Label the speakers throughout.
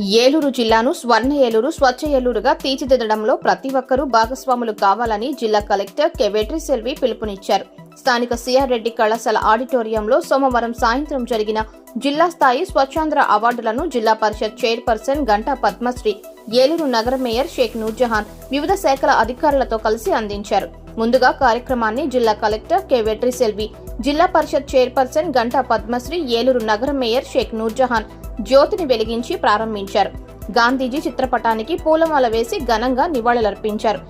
Speaker 1: ఏలూరు జిల్లాను స్వర్ణ ఏలూరు స్వచ్ఛ ఏలూరుగా తీర్చిదిద్దడంలో ప్రతి ఒక్కరూ భాగస్వాములు కావాలని జిల్లా కలెక్టర్ కెవెట్రి సెల్వి పిలుపునిచ్చారు. స్థానిక సిఆర్ రెడ్డి కళాశాల ఆడిటోరియంలో సోమవారం సాయంత్రం జరిగిన జిల్లా స్థాయి స్వచ్ఛాంధ్ర అవార్డులను జిల్లా పరిషత్ చైర్పర్సన్ గంటా పద్మశ్రీ ఏలూరు నగర మేయర్ షేక్ నూర్జహాన్ వివిధ శాఖల అధికారులతో కలిసి అందించారు. ముందుగా కార్యక్రమాన్ని జిల్లా కలెక్టర్ కె వెట్రి సెల్వి జిల్లా పరిషత్ చైర్పర్సన్ గంటా పద్మశ్రీ ఏలూరు నగర మేయర్ షేక్ నూర్జహాన్ జ్యోతిని వెలిగించి ప్రారంభించారు. గాంధీజీ చిత్రపటానికి పూలమాల వేసి ఘనంగా నివాళులర్పించారు.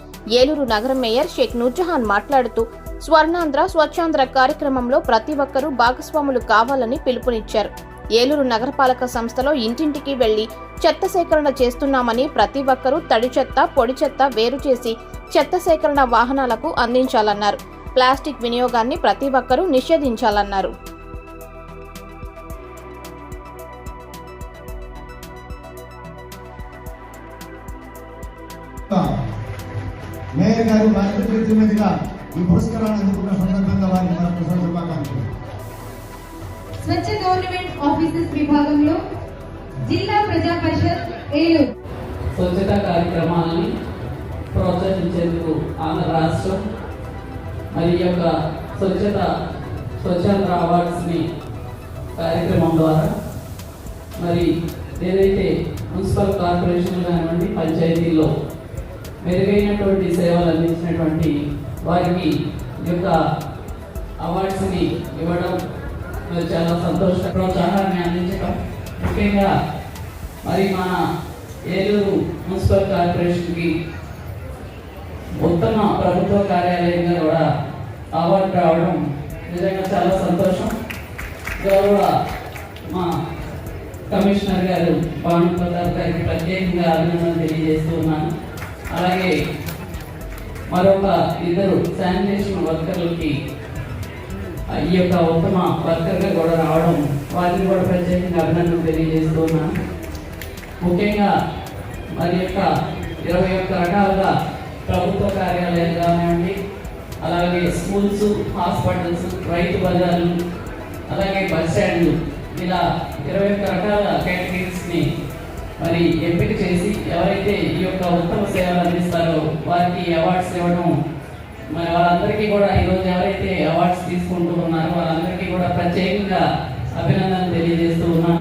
Speaker 1: ఏలూరు నగర మేయర్ షేక్ నూర్జహాన్ మాట్లాడుతూ స్వర్ణాంధ్ర స్వచ్ఛాంధ్ర కార్యక్రమంలో ప్రతి ఒక్కరూ భాగస్వాములు కావాలని పిలుపునిచ్చారు. ఏలూరు నగరపాలక సంస్థలో ఇంటింటికి వెళ్ళి చెత్త సేకరణ చేస్తున్నామని ప్రతి ఒక్కరూ తడి చెత్త పొడి చెత్త వేరు చేసి చెత్త సేకరణ వాహనాలకు అందించాలన్నారు. ప్లాస్టిక్ వినియోగాన్ని ప్రతి ఒక్కరూ నిషేధించాలన్నారు.
Speaker 2: మేయర్ గారు వారి మీదుగా ఈ పురస్కారాన్ని అందుకున్న సందర్భంగా వారికి మరొక శుభాకాంక్షలు.
Speaker 3: స్వచ్ఛ గవర్నమెంట్ ఆఫీసెస్ విభాగంలో జిల్లా ప్రజా పరిషత్ ఏలూరు.
Speaker 4: స్వచ్ఛత కార్యక్రమాలని ప్రోత్సహించేందుకు ఆంధ్ర రాష్ట్రం మరి యొక్క స్వచ్ఛత స్వచ్ఛాంధ్ర అవార్డ్స్ని కార్యక్రమం ద్వారా మరి ఏదైతే మున్సిపల్ కార్పొరేషన్ కానివ్వండి పంచాయతీల్లో మెరుగైనటువంటి సేవలు అందించినటువంటి వారికి యొక్క అవార్డ్స్ని ఇవ్వడం మరి చాలా సంతోష. ప్రోత్సాహాన్ని అందించడం ముఖ్యంగా మరి మన ఏలూరు మున్సిపల్ కార్పొరేషన్కి ఉత్తమ ప్రభుత్వ కార్యాలయంగా కూడా అవార్డు రావడం నిజంగా చాలా సంతోషం. గౌరవ మా కమిషనర్ గారు భాను ప్రతాప్ గారికి ప్రత్యేకంగా అభినందనలు తెలియజేస్తూ ఉన్నాను. అలాగే మరొక ఇద్దరు శానిటేషన్ వర్కర్లకి ఈ యొక్క ఉత్తమ వర్కర్గా కూడా రావడం వారిని కూడా ప్రత్యేకంగా అభినందనలు తెలియజేస్తున్నాను ముఖ్యంగా మరి యొక్క ఇరవై ఒక్క రకాలుగా ప్రభుత్వ కార్యాలయాలు కానివ్వండి అలాగే స్కూల్స్ హాస్పిటల్స్ రైతు బజార్లు అలాగే బస్ స్టాండ్లు ఇలా ఇరవై ఒక్క రకాల కేటగిరీస్ని మరి ఎంపిక చేసి ఎవరైతే ఈ యొక్క ఉత్తమ సేవలు అందిస్తారో వారికి అవార్డ్స్ ఇవ్వడం మరి వాళ్ళందరికీ కూడా ఈరోజు ఎవరైతే అవార్డ్స్ తీసుకుంటూ ఉన్నారో వాళ్ళందరికీ కూడా ప్రత్యేకంగా అభినందనలు తెలియజేస్తూ ఉన్నాను.